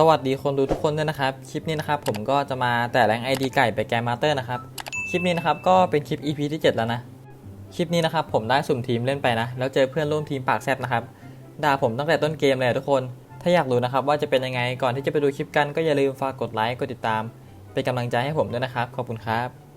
สวัสดีคนดูทุกคนด้วยนะครับ คลิปนี้นะครับผมก็จะมาแต่แรง ID ไก่ไปแกมมาสเตอร์นะครับ คลิปนี้นะครับก็เป็นคลิป EP ที่ 7 แล้วนะ คลิปนี้นะครับผมได้สุ่มทีมเล่นไปนะ แล้วเจอเพื่อนร่วมทีมปากแซบนะครับ ด่าผมตั้งแต่ต้นเกมเลยทุกคน ถ้าอยากรู้นะครับว่าจะเป็นยังไง ก่อนที่จะไปดูคลิปกันก็อย่าลืมฝากกดไลค์ กดติดตาม เป็นกำลังใจให้ผมด้วยนะครับ ขอบคุณครับ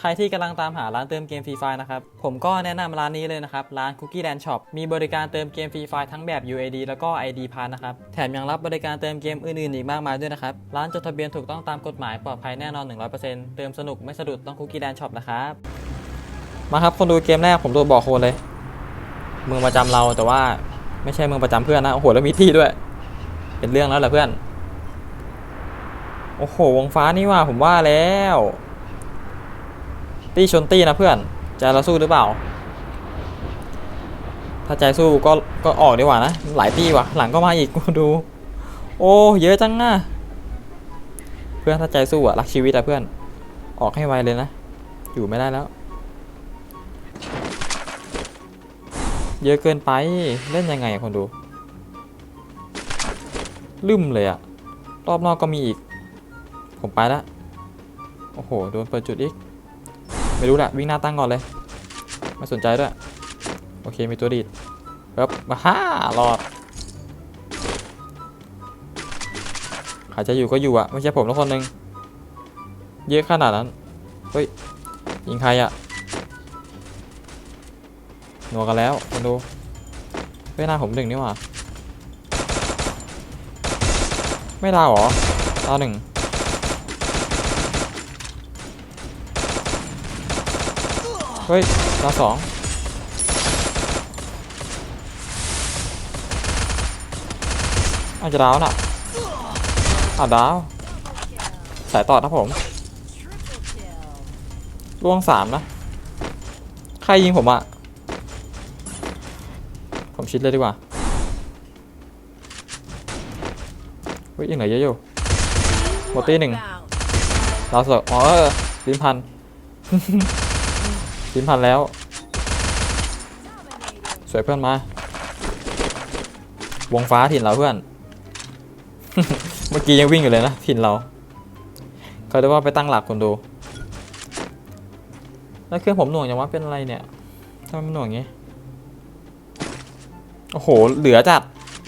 ใครที่กำลังตามหาร้านเติมเกมฟรีไฟนะครับ ผมก็แนะนำร้านนี้เลยนะครับ ร้าน Cookie Land Shop มีบริการเติมเกมฟรีไฟทั้งแบบ UAD แล้วก็ ID p a s s นะครับ แถมยังรับบริการเติมเกมอื่นๆ อีกมากมายด้วยนะครับ ร้านจดทะเบียนถูกต้องตามกฎหมายปลอดภัยแน่นอน 100%เติมสนุกไม่สะดุดต้อง Cookie Land Shop นะครับ มาครับ คนดูเกมแรกผมโดนบอกโคนเลย มือประจำเราแต่ว่าไม่ใช่มือประจำเพื่อนนะ โอ้โหแล้วมีที่ด้วย เป็นเรื่องแล้วเหรอเพื่อน โอ้โหวงฟ้านี่ว่าผมว่าแล้ว ตี้ชนตี้นะเพื่อนใจเราสู้หรือเปล่า ถ้าใจสู้ก็ก็ออกดีกว่านะ หลายตี้ว่ะ หลังก็มาอีกดู โอ้เยอะจังนะเพื่อนถ้าใจสู้อะรักชีวิตอะเพื่อน ออกให้ไวเลยนะ อยู่ไม่ได้แล้ว เยอะเกินไปเล่นยังไงคนดูลืมเลยอะรอบนอกก็มีอีก ผมไปละ โอ้โห โดนเปิดจุดอีก ไม่รู้แหละวิ่งหน้าตั้งก่อนเลย ไม่สนใจด้วย โอเคมีตัวดีดครับมาฮ่ารอดใครจะอยู่ก็อยู่อะไม่ใช่ผมทุกคนหนึ่งเยอะขนาดนั้น เฮ้ย ยิงใครอะหนัวกันแล้วคนดูเฮ้ยหน้าผมหนึ่งนี่หว่า ไม่ดาหรอดาหนึ่ง เฮ้ยดาวสองอาจจะดาวน่ะอะดาวสายต่อนะผมล่วงสามนะ ใครยิงผมอะผมชิดเลยดีกว่าเฮ้ยยังไหนเยอะอยู่หมดตีหนึ่งดาวสองอ๋อเออลิ้นพัน ลิ้นพันแล้ว สวยเพื่อนมา วงฟ้าถิ่นเราเพื่อน เมื่อกี้ยังวิ่งอยู่เลยนะถิ่นเราเขาเรียกว่าไปตั้งหลักคนดูแล้วเครื่องผมหน่วงอยังว่าเป็นอะไรเนี่ยทำไมมันหน่วงงี้ โอ้โห เหลือจัด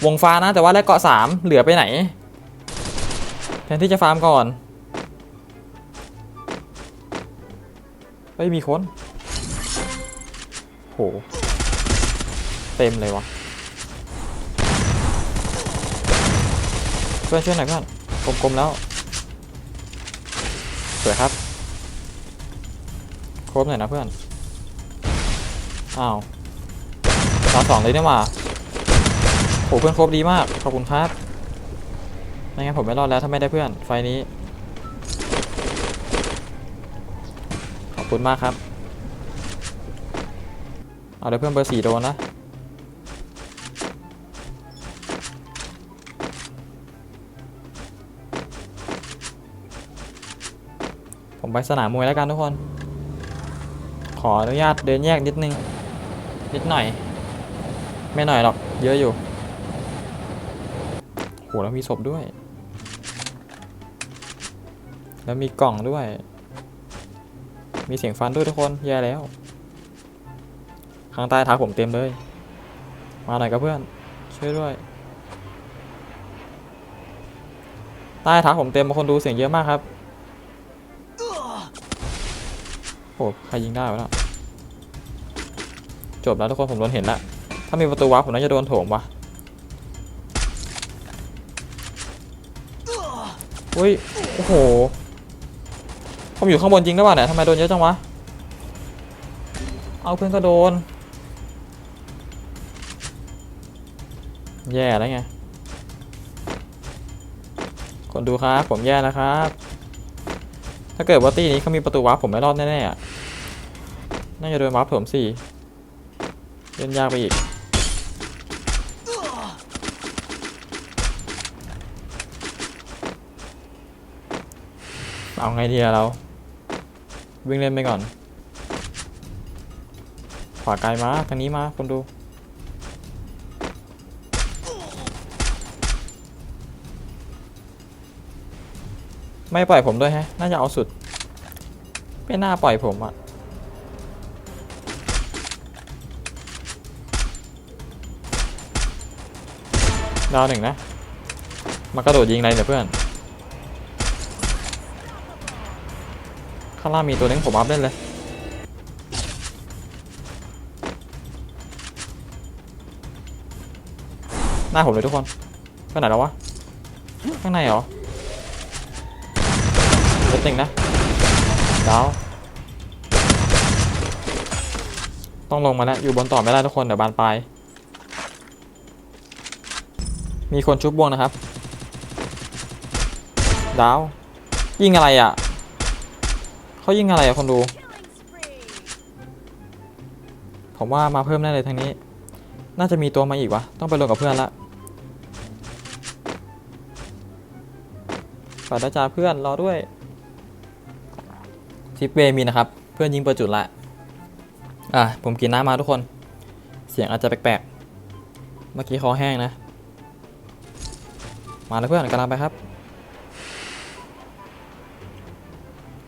วงฟ้านะ แต่ว่าแรกเกาะสามเหลือไปไหน แทนที่จะฟาร์มก่อนเฮ้ยมีคน เต็มเลยวะช่วยช่วยหน่อยเพื่อนกลมๆแล้ว สวยครับ ครบหน่อยนะเพื่อน อ้าวดาสองเลยเนี่ยว่าโหเพื่อนครบดีมาก ขอบคุณครับไม่งั้นผมไม่รอดแล้วถ้าไม่ได้เพื่อน ไฟนี้ ขอบคุณมากครับ เอาเดี๋ยวเพื่อนเบอร์สี่โดนนะผมไปสนามมวยแล้วกันทุกคน ขออนุญาตเดินแยกนิดนึง นิดหน่อย ไม่หน่อยหรอก เยอะอยู่โหแล้วมีศพด้วย แล้วมีกล่องด้วย มีเสียงฟันด้วยทุกคนแย่แล้ว ข้างใต้ท้าผมเต็มเลย มาหน่อยกับเพื่อน ช่วยด้วย ใต้ท้าผมเต็มบางคนดูเสียงเยอะมากครับโอ้ใครยิงได้วะเนะจบแล้วทุกคนผมโดนเห็นละถ้ามีประตูวาร์ปผมน่าจะโดนโถมวะอุ้ย โอ้โห ผมอยู่ข้างบนจริงหรือเปล่าเนี่ยทำไมโดนเยอะจังวะ เอาเพื่อนก็โดน แย่แล้วไงคนดูครับ ผมแย่นะครับ ถ้าเกิดว่าตีนี้เขามีประตูวาร์ปผมไม่รอดแน่ๆอะน่าจะโดนวาร์ปผมสี่เล่นยากไปอีก เอาไงดีเรา วิ่งเล่นไปก่อน ขวาไกลมาทางนี้มาคนดู ไม่ปล่อยผมด้วยฮะ น่าจะเอาสุด ไม่น่าปล่อยผมอะดาวหนึ่งนะ มากระโดดยิงอะไรเนี่ยเพื่อน ข้างล่างมีตัวนึงผมอัพเล่นเลยหน้าผมเลยทุกคนไปไหนแล้ววะ ข้างในเหรอ เล็ดหนึ่งนะดาวต้องลงมาแล้วอยู่บนต่อไม่ได้ทุกคนเดี๋ยวบานปลายมีคนชุบบวงนะครับ ดาว ยิงอะไรอะเขายิงอะไรอะคนดู ผมว่ามาเพิ่มแน่เลยทางนี้ น่าจะมีตัวมาอีกวะต้องไปลงกับเพื่อนละฝากนะจ๊ะเพื่อนรอด้วย ทิปเวย์มีนะครับ เพื่อนยิงเปิดจุดละอะผมกินน้ำมาทุกคน เสียงอาจจะแปลกๆ เมื่อกี้คอแห้งนะ มาแล้วเพื่อนกำลังไปครับ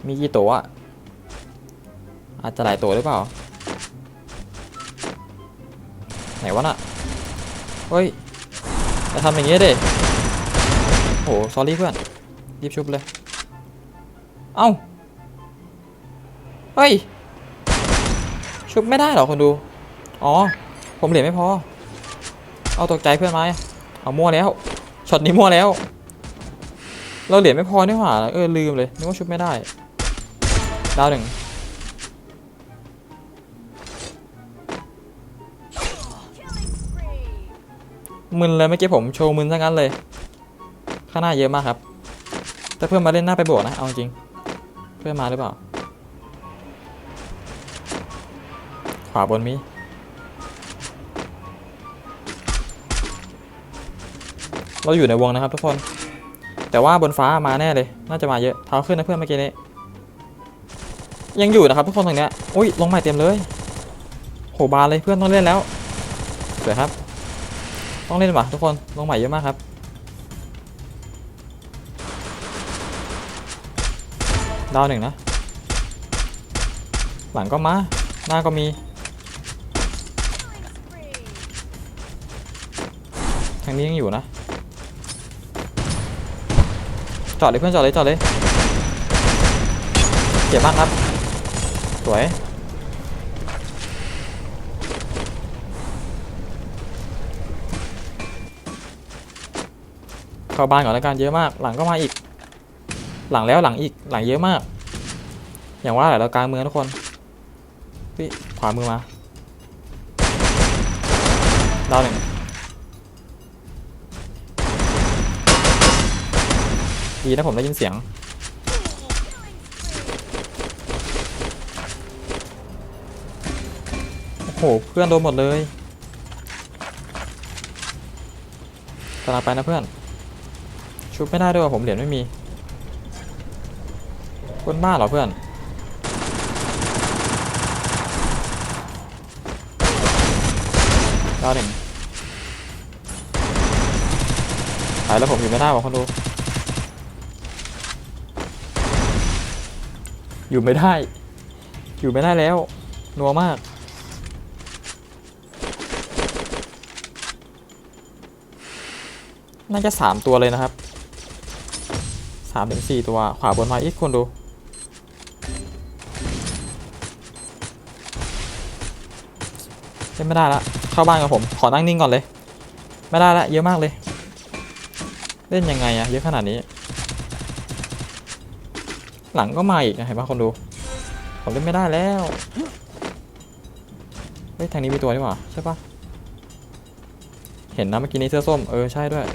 มีกี่ตัวอะอาจจะหลายตัวหรือเปล่า ไหนวะน่ะ เฮ้ยจะทำอย่างงี้ดิโหสอรี่เพื่อน รีบชุบเลย เอ้า เฮ้ย ชุบไม่ได้หรอคนดู อ๋อ ผมเหรียญไม่พอ เอาตกใจเพื่อนไหมเอามั่วแล้ว ช็อตนี้มั่วแล้ว เราเหรียญไม่พอนี่หว่า เออลืมเลยนึกว่าชุบไม่ได้ ดาวหนึ่งมึนเลยเมื่อกี้ผมโชว์มึนซะงั้นเลย ข้างหน้าเยอะมากครับ แต่เพื่อนมาเล่นหน้าไปโบกนะ เอาจริง เพื่อนมาหรือเปล่า ขวาบนมีเราอยู่ในวงนะครับทุกคน แต่ว่าบนฟ้ามาแน่เลย น่าจะมาเยอะ เท้าขึ้นนะเพื่อนเมื่อกี้นี้ ยังอยู่นะครับทุกคนตรงเนี้ย อุ้ยลงใหม่เต็มเลย โหบานเลยเพื่อนต้องเล่นแล้วสวยครับ ต้องเล่นว่ะทุกคน ลงใหม่เยอะมากครับ ดาวหนึ่งนะ หลังก็มา หน้าก็มีางนี้ยังอยู่นะ จอดเลยเพื่อนจอดเลยจอดเลยเจ็บมากครับ สวย เข้าบ้านก่อนแล้วกันเยอะมาก หลังก็มาอีก หลังแล้วหลังอีกหลังเยอะมาก อย่างว่าแหละเรากลางเมืองทุกคนพี่ขวามือมาดาวหนึ่ง ดีนะผมได้ยินเสียง โอ้โห เพื่อนโดนหมดเลยกำลังไปนะเพื่อน ชุบไม่ได้ด้วยว่ะผมเหรียญไม่มี คนบ้าเหรอเพื่อน ดาวหนึ่งไปแล้วผมอยู่ไม่ได้ว่ะคนดู อยู่ไม่ได้ อยู่ไม่ได้แล้ว นัวมาก น่าจะสามตัวเลยนะครับสามถึงสี่ตัว ขวาบนมาอีกคนดู เล่นไม่ได้ละ เข้าบ้านกับผม ขอนั่งนิ่งก่อนเลย ไม่ได้ละ เยอะมากเลย เล่นยังไงอะเยอะขนาดนี้ หลังก็มาอีกนะเห็นปะคนดู ผมเล่นไม่ได้แล้ว เฮ้ย ทางนี้มีตัวนี่หว่าใช่ปะเห็นนะเมื่อกี้นี้เสื้อส้ม เออ ใช่ด้วย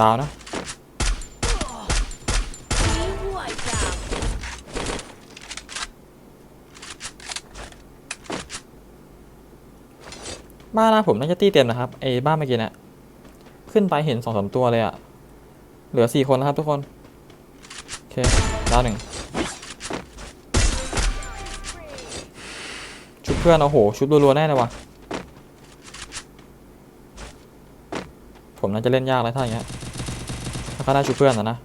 ดาวนะ บ้านล่าผมน่าจะตีเต็มนะครับไอ้บ้านเมื่อกี้เนะขึ้นไปเห็นสองสามตัวเลยอะเหลือสี่คนนะครับทุกคน โอเคดาวหนึ่งชุบเพื่อนโอ้โห ชุบรัวๆแน่เลยวะผมน่าจะเล่นยากเลยถ้าอย่างเงี้ยถ้าได้ชุบเพื่อนนะนะ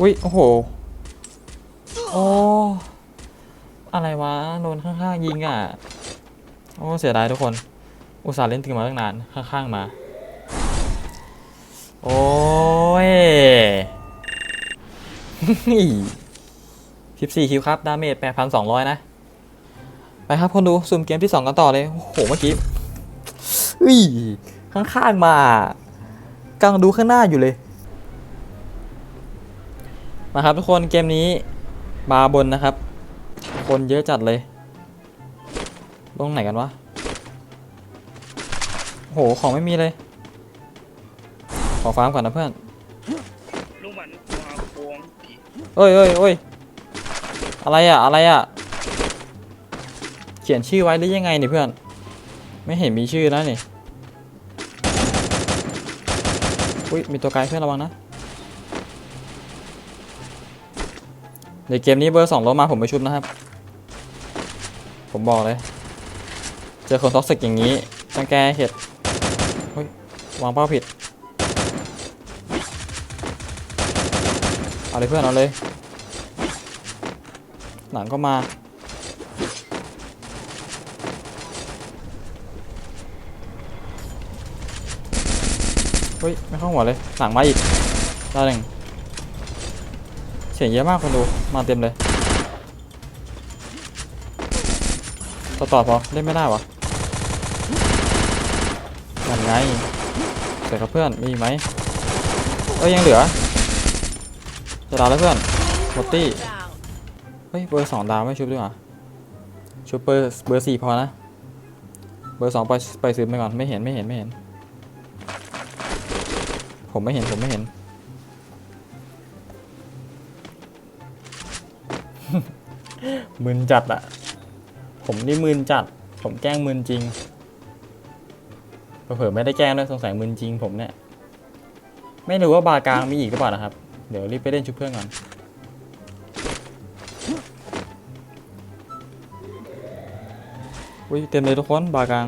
อุ้ยโอ้โหอ๋อ อะไรวะโดนข้างๆยิงอะ โอ้เสียดายทุกคน อุตส่าห์เล่นถึงมาตั้งนานข้างๆมา โอ้ยสิบสี่คิวครับ ดาเมจแปดพันสองร้อยนะ ไปครับคนดูซูมเกมที่2กันต่อเลย โอ้โห เมื่อกี้อุ้ยข้างๆมากำลังดูข้างหน้าอยู่เลย มาครับทุกคนเกมนี้บาบนนะครับ คนเยอะจัดเลย ลงไหนกันวะ โห ของไม่มีเลย ขอฟาร์มก่อนนะเพื่อนลูกมันวาโค้งเอ้ยเอ้ยเอ้ยอะไรอะอะไรอะเขียนชื่อไว้หรือยังไงนี่เพื่อน ไม่เห็นมีชื่อนะนี่ อุ้ยมีตัวไกลเพื่อนระวังนะ เดี๋ยวเกมนี้เบอร์สองลงมาผมไปชุบนะครับ ผมบอกเลย เจอคนท็อกซิกอย่างนี้ต้องแก้เห็ดเฮ้ยวางเป้าผิด เอาเลยเพื่อนเอาเลย หลังก็มาเฮ้ย ไม่เข้าหัวเลย หลังมาอีกได้หนึ่ง สียงเยอะมากคนดู มาเต็มเลยต่อต่อพอเล่นไม่ได้วะยังไงเสร็จครับเพื่อน มีไหมเอ้ยยังเหลือ จะดาวแล้วเพื่อนหมดตี้ เฮ้ยเบอร์สองดาวไม่ชุบดีกว่าชุบเบอร์เบอร์สี่พอนะ เบอร์สองไปไปซื้อไปก่อนไม่เห็นไม่เห็นไม่เห็น ผมไม่เห็นผมไม่เห็น มึนจัดอะผมนี่มึนจัด ผมแกล้งมึนจริงเผลอไม่ได้แกล้งด้วยสงสัยมึนจริงผมเนี่ย ไม่รู้ว่าบาร์กลางมีอีกหรือเปล่านะครับ เดี๋ยวรีบไปเล่นชุบเพื่อนก่อนอุ้ยเต็มเลยทุกคนบาร์กลาง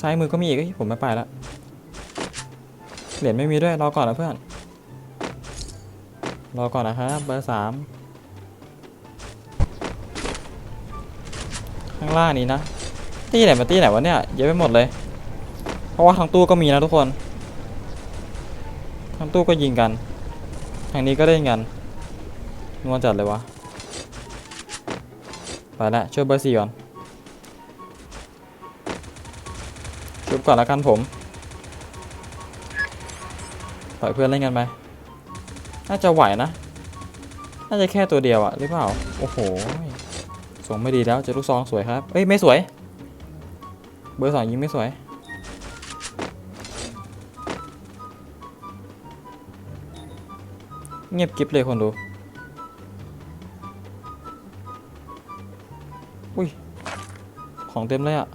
ซ้ายมือก็มีอีกผมไม่ไปละเหรียญไม่มีด้วยรอก่อนนะเพื่อน รอก่อนนะครับเบอร์สาม ข้างล่างนี้นะตีไหนมาตีไหนวะเนี่ยเยอะไปหมดเลย เพราะว่าทางตู้ก็มีนะทุกคน ทางตู้ก็ยิงกัน ทางนี้ก็เล่นกันนวลจัดเลยวะไปละช่วยเบอร์สี่ก่อนชุบก่อนแล้วกันผมปล่อยเพื่อนเล่นกันไปน่าจะไหวนะ น่าจะแค่ตัวเดียวอะหรือเปล่า โอ้โห ส่งไม่ดีแล้วเจอลูกซองสวยครับ เอ้ยไม่สวย เบอร์สองยิงไม่สวย เงียบกริบเลยคนดู อุ้ย ของเต็มเลยอะ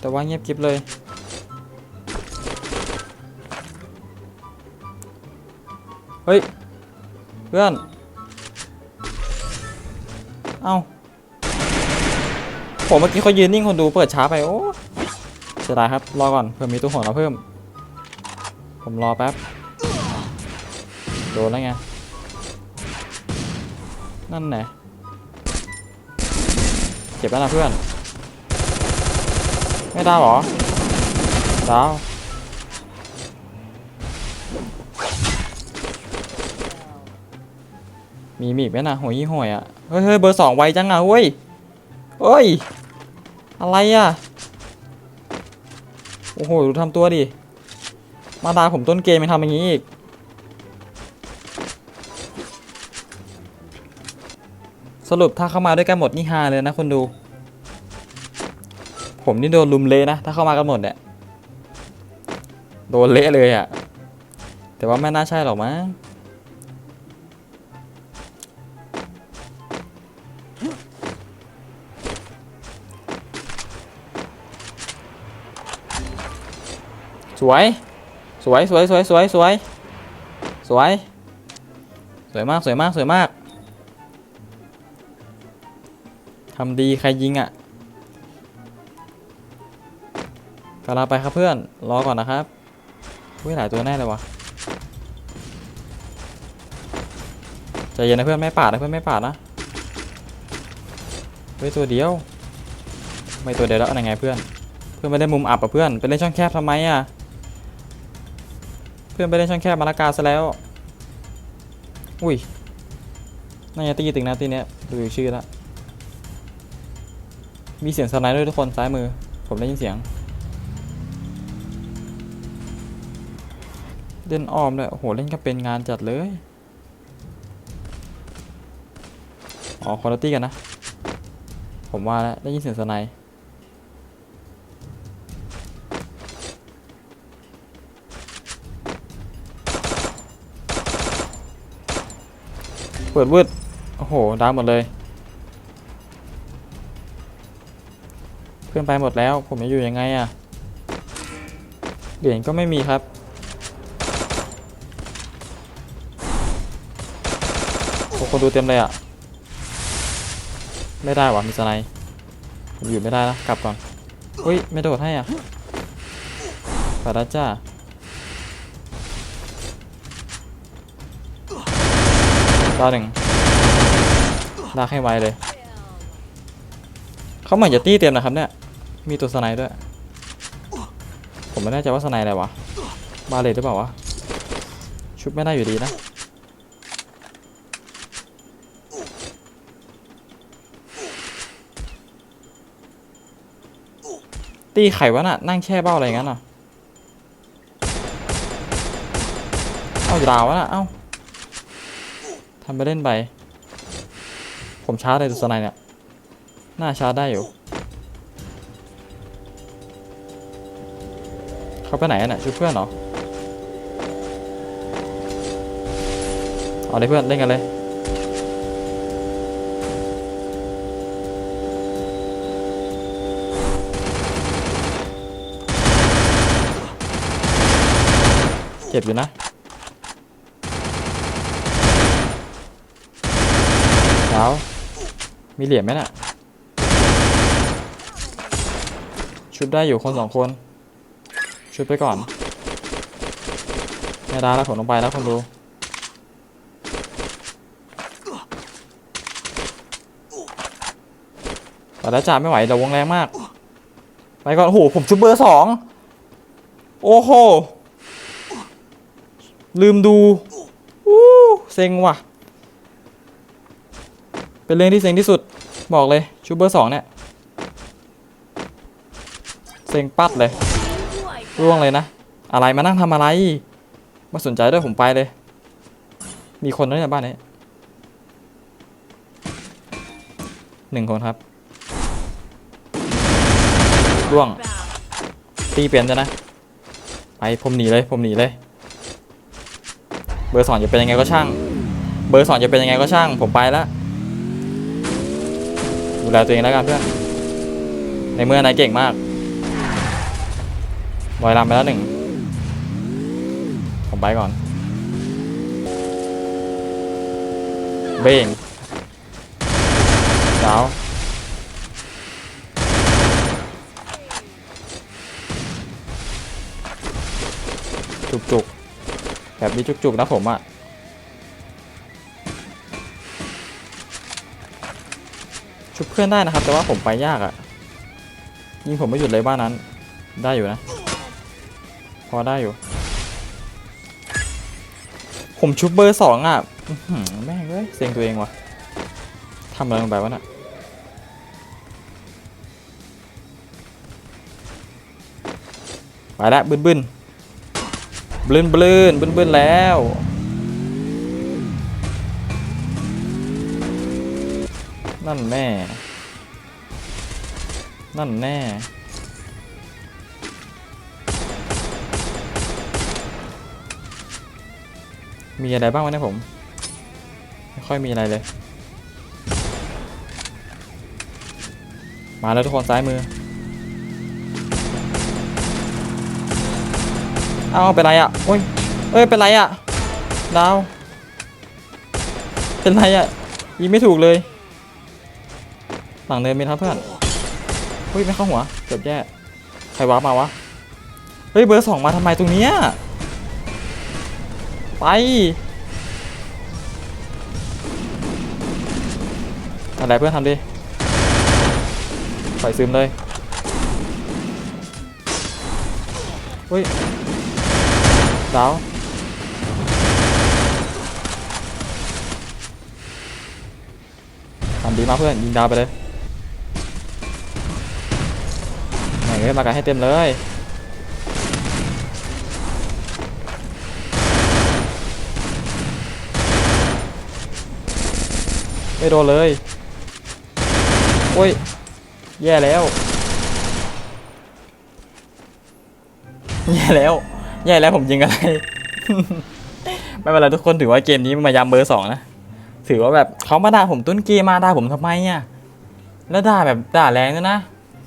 แต่ว่าเงียบกริบเลยเฮ้ย เพื่อน เอ้า ผมเมื่อกี้เขายืนนิ่งคนดูเปิดช้าไปโอ้เสียดายครับรอก่อนเผื่อมีตัวหัวเราเพิ่ม ผมรอแป๊บโดนแล้วไงนั่นแหละเจ็บแล้วนะเพื่อน ไม่ดาวหรอดาวมีมีอีกไหมนะหัวยี่ห้อยอะเฮ้ยเฮ้ยเบอร์สองไวจังอะเว้ยเฮ้ย อะไรอะ โอ้โห ดูทำตัวดิ มาดาผมต้นเกมยังทำอย่างนี้อีก สรุปถ้าเข้ามาด้วยกันหมดนี่ฮาเลยนะคนดู ผมนี่โดนลุมเละนะ ถ้าเข้ามากันหมดเนี่ย โดนเละเลยอะ แต่ว่าไม่น่าใช่หรอกมั้ง สวย สวยสวยสวยสวยสวยสวย สวยมากสวยมากสวยมากทำดีใครยิงอะ่ะกำลังไปครับเพื่อน รอก่อนนะครับอุ้ยหลายตัวแน่เลยวะใจเย็นนะเพื่อนไม่ปาดนะเพื่อนไม่ปาดนะเฮ้ยตัวเดียว ไม่ตัวเดียวแล้วอะไรไงเพื่อน เพื่อนไม่ได้มุมอับอะเพื่อน ไปเล่นช่องแคบทำไมอะ เพื่อนไปเล่นช่องแคบมาละกาซะแล้ว อุ้ยน่าจะตีตึงนะตีเนี้ยดูชื่อแล้วมีเสียงสไนด์ด้วยทุกคนซ้ายมือ ผมได้ยินเสียง เล่นอ้อมด้วยโอ้โห เล่นก็เป็นงานจัดเลย อ๋อคอร์ตี้กันนะ ผมว่าแล้วได้ยินเสียงสไนด์ เปิดวืดโอ้โหดาวหมดเลย เพื่อนไปหมดแล้ว ผมจะอยู่ยังไงอะเหรียญก็ไม่มีครับ โอ้คนดูเต็มเลยอะไม่ได้วะมีสไนผมอยู่ไม่ได้นะกลับก่อน อุ้ย ไม่โดดให้อะปแล้วจ้า ดาวหนึ่งลากให้ไวเลย เขาเหมือนจะตี้เต็มนะครับเนี่ย มีตัวสไนด์ด้วย ผมไม่แน่ใจว่าสไนด์อะไรวะ บาเลตหรือเปล่าวะ ชุบไม่ได้อยู่ดีนะตีไข่วะน่ะ นั่งแช่เบ้าอะไรงั้นอะ เอ้าดาววะน่ะ เอ้าำไปเล่นไป ผมชาร์จเลยตัวสไนเนี่ย น่าชาร์จได้อยู่ เขาไปไหนเนี่ยช่วยเพื่อนเหรอ เอาเลยเพื่อน เล่นกันเลยเจ็บอยู่นะ เช้ามีเหรียญไหมน่ะ ชุบได้อยู่คนสองคน ชุบไปก่อนไม่ได้แล้วผมลงไปแล้วคนดูไปแล้วจ่าไม่ไหวเดี๋ยววงแรงมาก ไปก่อนโอ้โหผมชุบเบอร์สองโอ้โห ลืมดูอู้เซ็งว่ะ เป็นเรื่องที่เซ็งที่สุดบอกเลยชุบเบอร์สองเนี่ยเซ็งปัดเลยร่วงเลยนะ อะไรมานั่งทำอะไรไมาสนใจด้วยผมไปเลย มีคนด้วยในบ้านนี้หนึ่งคนครับร่วง ตีเปลี่ยนจะนะ ไปผมหนีเลยผมหนีเลย เบอร์สองจะเป็นยังไงก็ช่าง เบอร์สองจะเป็นยังไงก็ช่าง ผมไปแล้ว แลตัวเองแล้วกันเพื่อนในเมื่อนายเก่งมากลอยลำไปแล้วหนึ่งผมไปก่อนเบ้งดาวจุกจุกๆแบบนี้จุกจุกๆนะผมอะชุื่อนได้นะครับ แต่ว่าผมไปยากอะยิงผมไม่หยุดเลยบ้านนั้น ได้อยู่นะ พอได้อยู่ ผมชุบเบอร์สองอะแม่งเลยเซ็งตัวเองว่ะทำอะไรลงไปวะน่ะไปแล้วบึนบึนบลืนบลืนบึนบึนแล้วนั่นแน่ นั่นแน่ มีอะไรบ้างวะเนี่ยผม ไม่ค่อยมีอะไรเลย มาแล้วทุกคนซ้ายมือ เอาเป็นไรอะโอ้ย เอ้ย เป็นไรอะ ดาว เป็นไรอะยิงไม่ถูกเลย หลังเนินมีครับเพื่อน เฮ้ยไม่เข้าหัวเกือบแย่ใครวาร์ปมาวะเฮ้ยเบอร์สองมาทำไมตรงเนี้ยไปอะไรเพื่อนทำดิปล่อยซึมเลยเฮ้ยดาวทำดีมากเพื่อนยิงดาวไปเลย มากันให้เต็มเลยไม่โดนเลย โอ้ย แย่แล้ว แย่แล้ว แย่แล้วผมยิงอะไร ไม่เป็นไรทุกคนถือว่าเกมนี้มายำเบอร์สองนะ ถือว่าแบบเขามาด่าผมตุ้นเกมมาด่าผมทำไมอะ แล้วด่าแบบด่าแรงด้วยนะ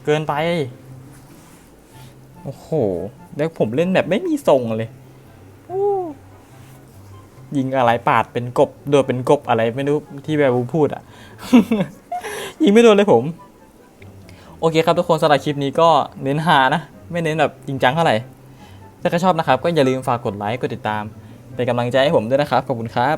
เกินไป โอ้โห แล้วผมเล่นแบบไม่มีทรงเลย ยิงอะไรปาดเป็นกบ โดดเป็นกบอะไรไม่รู้ที่แบบพูดอะ ยิงไม่โดนเลยผม โอเคครับทุกคนสำหรับคลิปนี้ก็เน้นหานะ ไม่เน้นแบบจริงจังเท่าไหร่ ถ้าใครชอบนะครับ ก็อย่าลืมฝากกดไลค์ กดติดตาม เป็นกำลังใจให้ผมด้วยนะครับ ขอบคุณครับ